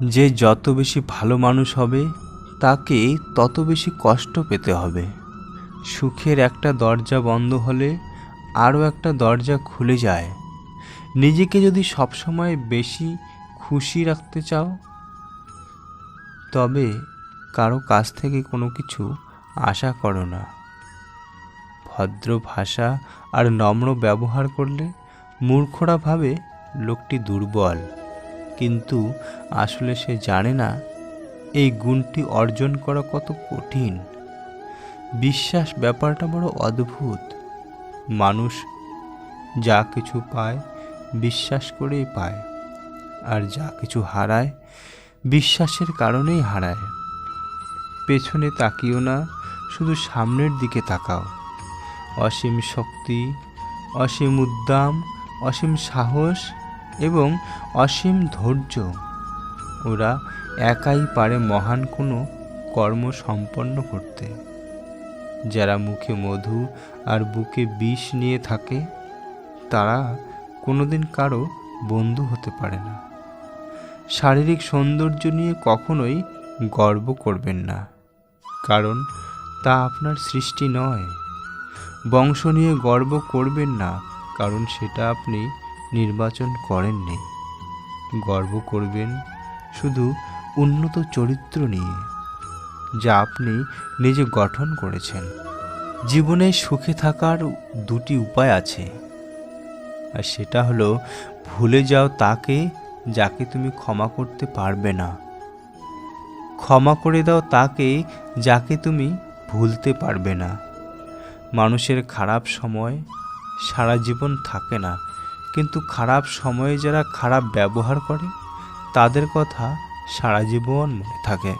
যে যত বেশি ভালো মানুষ হবে, তাকে তত বেশি কষ্ট পেতে হবে। সুখের একটা দরজা বন্ধ হলে আরও একটা দরজা খুলে যায়। নিজেকে যদি সবসময় বেশি খুশি রাখতে চাও, তবে কারও কাছ থেকে কোনো কিছু আশা করো না। ভদ্র ভাষা আর নম্র ব্যবহার করলে মূর্খরা ভাবে লোকটি দুর্বল। কিন্তু আসলে সে জানে না, এই গুণটি অর্জন করা কত কঠিন। বিশ্বাস ব্যাপারটা বড় অদ্ভুত। মানুষ যা কিছু পায়, বিশ্বাস করেই পায়। আর যা কিছু হারায়, বিশ্বাসের কারণেই হারায়। পেছনে তাকিও না, শুধু সামনের দিকে তাকাও। অসীম শক্তি, অসীম উদ্দাম, অসীম সাহস এবং অসীম ধৈর্য। ওরা একাই পারে মহান কোনো কর্ম সম্পন্ন করতে। যারা মুখে মধু আর বুকে বিষ নিয়ে থাকে, তারা কোনোদিন কারও বন্ধু হতে পারে না। শারীরিক সৌন্দর্য নিয়ে কখনোই গর্ব করবেন না, কারণ তা আপনার সৃষ্টি নয়। বংশ নিয়ে গর্ব করবেন না, কারণ সেটা আপনি নির্বাচন করেননি। গর্ব করবেন, শুধু উন্নত চরিত্র নিয়ে, যা আপনি নিজে গঠন করেছেন। জীবনে সুখে থাকার দুটি উপায় আছে। আর সেটা হলো, ভুলে যাও তাকে যাকে তুমি ক্ষমা করতে পারবে না। ক্ষমা করে দাও তাকে যাকে তুমি ভুলতে পারবে না। মানুষের খারাপ সময় সারা জীবন থাকে না। কিন্তু খারাপ সময়ে যারা খারাপ ব্যবহার করে, তাদের কথা সারা জীবন মনে থাকে।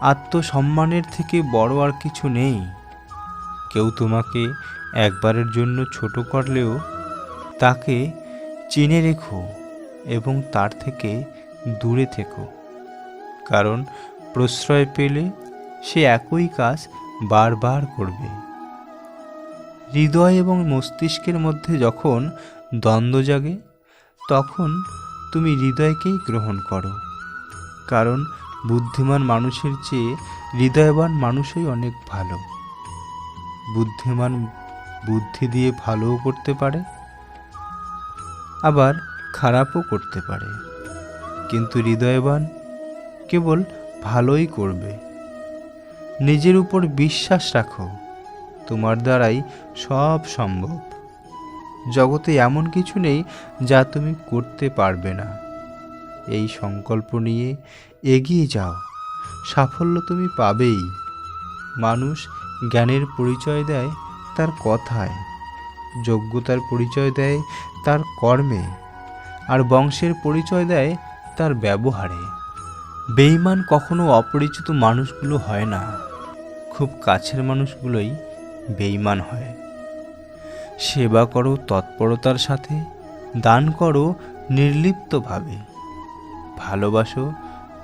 আত্মসম্মানের থেকে বড় আর কিছু নেই। কেউ তোমাকে একবারের জন্য ছোট করলেও তাকে চিনে রেখো এবং তার থেকে দূরে থেকো। কারণ প্রশ্রয় পেলে সে একই কাজ বারবার করবে। হৃদয় এবং মস্তিষ্কের মধ্যে যখন দ্বন্দ্ব জাগে, তখন তুমি হৃদয়কেই গ্রহণ করো। কারণ বুদ্ধিমান মানুষের চেয়ে হৃদয়বান মানুষই অনেক ভালো। বুদ্ধিমান বুদ্ধি দিয়ে ভালোও করতে পারে, আবার খারাপও করতে পারে। কিন্তু হৃদয়বান কেবল ভালোই করবে। নিজের উপর বিশ্বাস রাখো। তোমার দ্বারাই সব সম্ভব। জগতে এমন কিছু নেই যা তুমি করতে পারবে না। এই সংকল্প নিয়ে এগিয়ে যাও। সাফল্য তুমি পাবেই। মানুষ জ্ঞানের পরিচয় দেয় তার কথায়। যোগ্যতার পরিচয় দেয় তার কর্মে। আর বংশের পরিচয় দেয় তার ব্যবহারে। বেইমান কখনো অপরিচিত মানুষগুলো হয় না। খুব কাছের মানুষগুলোই বেইমান হয়। সেবা করো তৎপরতার সাথে, দান করো নির্লিপ্তভাবে, ভালোবাসো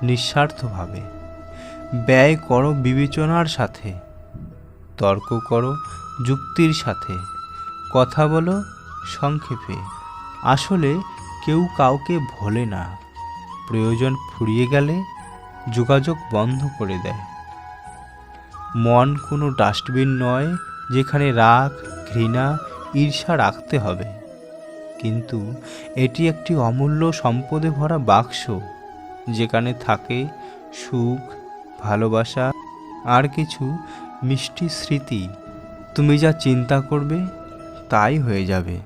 নিঃস্বার্থভাবে, ব্যয় করো বিবেচনার সাথে, তর্ক করো যুক্তির সাথে, কথা বলো সংক্ষেপে, আসলে কেউ কাউকে ভোলে না, প্রয়োজন ফুরিয়ে গেলে যোগাযোগ বন্ধ করে দেয়। মন কোনো ডাস্টবিন নয় যেখানে রাগ, ঘৃণা, ঈর্ষা রাখতে হবে। কিন্তু এটি একটি অমূল্য সম্পদে ভরা বাক্স, যেখানে থাকে সুখ, ভালোবাসা, আর কিছু মিষ্টি স্মৃতি। তুমি যা চিন্তা করবে, তাই হয়ে যাবে।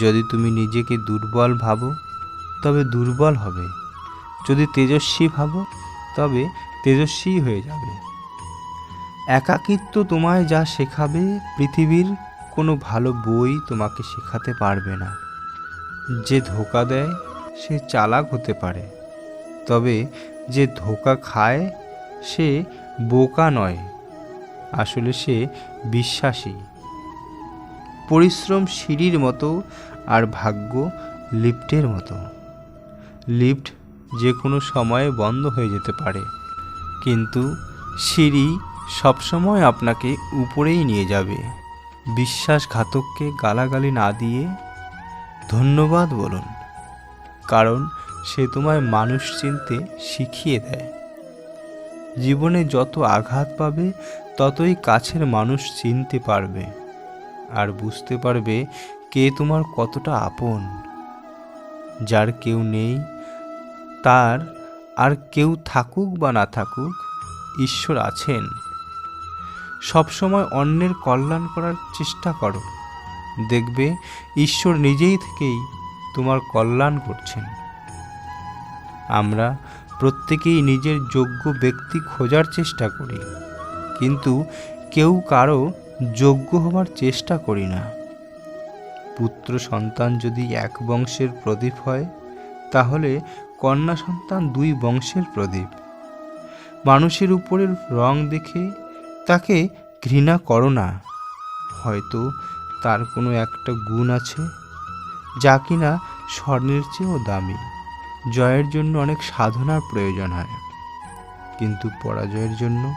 যদি তুমি নিজেকে দুর্বল ভাবো, তবে দুর্বল হবে। যদি তেজস্বী ভাবো, তবে তেজস্বী হয়ে যাবে। একাকিত্ব তোমায় যা শেখাবে, পৃথিবীর কোনো ভালো বই তোমাকে শেখাতে পারবে না। যে ধোকা দেয়, সে চালাক হতে পারে। তবে যে ধোকা খায়, সে বোকা নয়। আসলে সে বিশ্বাসী। পরিশ্রম সিঁড়ির মতো আর ভাগ্য লিফটের মতো। লিফট যে কোনো সময়ে বন্ধ হয়ে যেতে পারে। কিন্তু সিঁড়ি সবসময় আপনাকে উপরেই নিয়ে যাবে। বিশ্বাসঘাতককে গালাগালি না দিয়ে ধন্যবাদ বলুন, কারণ সে তোমায় মানুষ চিনতে শিখিয়ে দেয়। জীবনে যত আঘাত পাবে, ততই কাছের মানুষ চিনতে পারবে আর বুঝতে পারবে কে তোমার কতটা আপন। যার কেউ নেই, তার আর কেউ থাকুক বা না থাকুক, ঈশ্বর আছেন। সবসময় অন্যের কল্যাণ করার চেষ্টা করো। দেখবে ঈশ্বর নিজেই থেকেই তোমার কল্যাণ করছেন। আমরা প্রত্যেকেই নিজের যোগ্য ব্যক্তি খোঁজার চেষ্টা করি, কিন্তু কেউ কারও যোগ্য হওয়ার চেষ্টা করি না। পুত্র সন্তান যদি এক বংশের প্রদীপ হয়, তাহলে কন্যা সন্তান দুই বংশের প্রদীপ। মানুষের উপরের রং দেখে তাকে ঘৃণা করো না। হয়তো তার কোনো একটা গুণ আছে, যা কিনা স্বর্ণের চেয়েও দামি। জয়ের জন্য অনেক সাধনার প্রয়োজন হয়। কিন্তু পরাজয়ের জন্য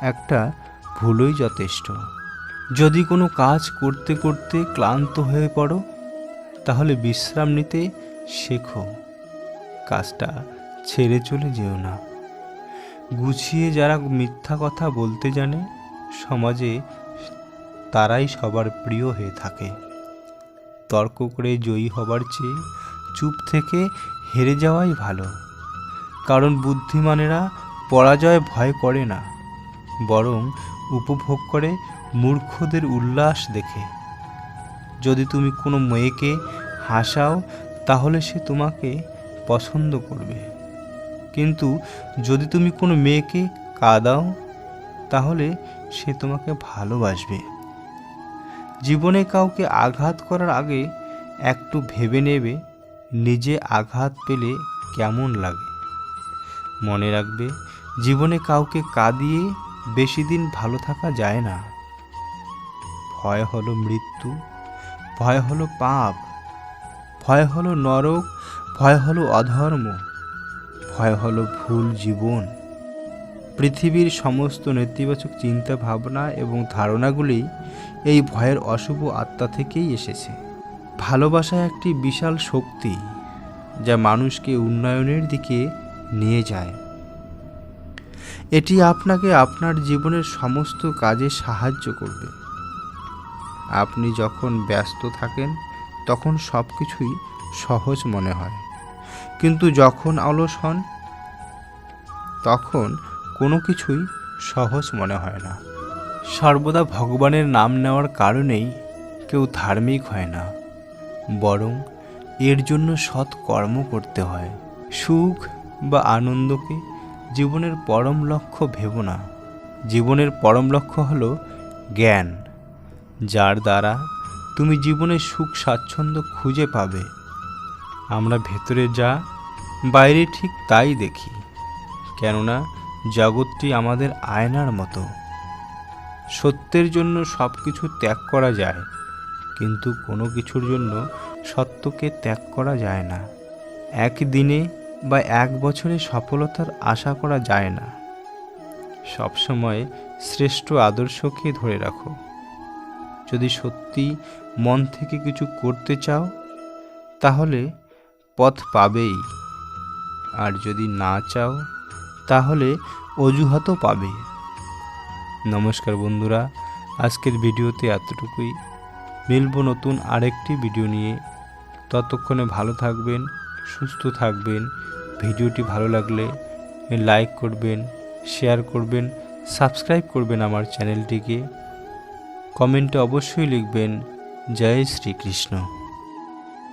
একটা ভুলই যথেষ্ট। যদি কোনো কাজ করতে করতে ক্লান্ত হয়ে পড়ো, তাহলে বিশ্রাম নিতে শেখো। কাজটা ছেড়ে চলে যেও না। গুছিয়ে যারা মিথ্যা কথা বলতে জানে, সমাজে তারাই সবার প্রিয় হয়ে থাকে। তর্ক করে জয়ী হবার চেয়ে চুপ থেকে হেরে যাওয়াই ভালো। কারণ বুদ্ধিমানেরা পরাজয় ভয় করে না, বরং উপভোগ করে মূর্খদের উল্লাস দেখে। যদি তুমি কোনো মেয়েকে হাসাও, তাহলে সে তোমাকে পছন্দ করবে। কিন্তু যদি তুমি কোনো মেয়েকে কাঁদাও, তাহলে সে তোমাকে ভালোবাসবে। জীবনে কাউকে আঘাত করার আগে একটু ভেবে নেবে নিজে আঘাত পেলে কেমন লাগে। মনে রাখবে, জীবনে কাউকে কাঁদিয়ে বেশি দিন ভালো থাকা যায় না। ভয় হলো মৃত্যু, ভয় হলো পাপ, ভয় হলো নরক, ভয় হলো অধর্ম। ভয় হলো ভুল জীবন। পৃথিবীর সমস্ত নেতিবাচক চিন্তা ভাবনা এবং ধারণাগুলি এই ভয়ের অশুভ আত্মা থেকেই এসেছে। ভালোবাসা একটি বিশাল শক্তি যা মানুষকে উন্নয়নের দিকে নিয়ে যায়। এটি আপনাকে আপনার জীবনের সমস্ত কাজে সাহায্য করবে। আপনি যখন ব্যস্ত থাকেন, তখন সব কিছুই সহজ মনে হয়। কিন্তু যখন অলস হন, তখন কোনো কিছুই সহজ মনে হয় না। সর্বদা ভগবানের নাম নেওয়ার কারণেই কেউ ধার্মিক হয় না, বরং এর জন্য সৎ কর্ম করতে হয়। সুখ বা আনন্দকে জীবনের পরম লক্ষ্য ভেব না। জীবনের পরম লক্ষ্য হলো জ্ঞান, যার দ্বারা তুমি জীবনে সুখ স্বাচ্ছন্দ্য খুঁজে পাবে। আমরা ভেতরে যা বাইরে ঠিক তাই দেখি, কেননা জগৎটি আমাদের আয়নার মতো। সত্যের জন্য সব কিছু ত্যাগ করা যায়, কিন্তু কোনো কিছুর জন্য সত্যকে ত্যাগ করা যায় না। এক দিনে বা এক বছরে সফলতার আশা করা যায় না। সবসময় শ্রেষ্ঠ আদর্শকে ধরে রাখো। যদি সত্যি মন থেকে কিছু করতে চাও, তাহলে পথ পাবেই। আর যদি না চাও, তাহলে অজুহাতও পাবে। নমস্কার বন্ধুরা, আজকের ভিডিওতে এতটুকুই। মিলব নতুন আরেকটি ভিডিও নিয়ে। ততক্ষণে ভালো থাকবেন, সুস্থ থাকবেন। ভিডিওটি ভালো লাগলে লাইক করবেন, শেয়ার করবেন, সাবস্ক্রাইব করবেন আমার চ্যানেলটিকে। কমেন্টে অবশ্যই লিখবেন, জয় শ্রীকৃষ্ণ।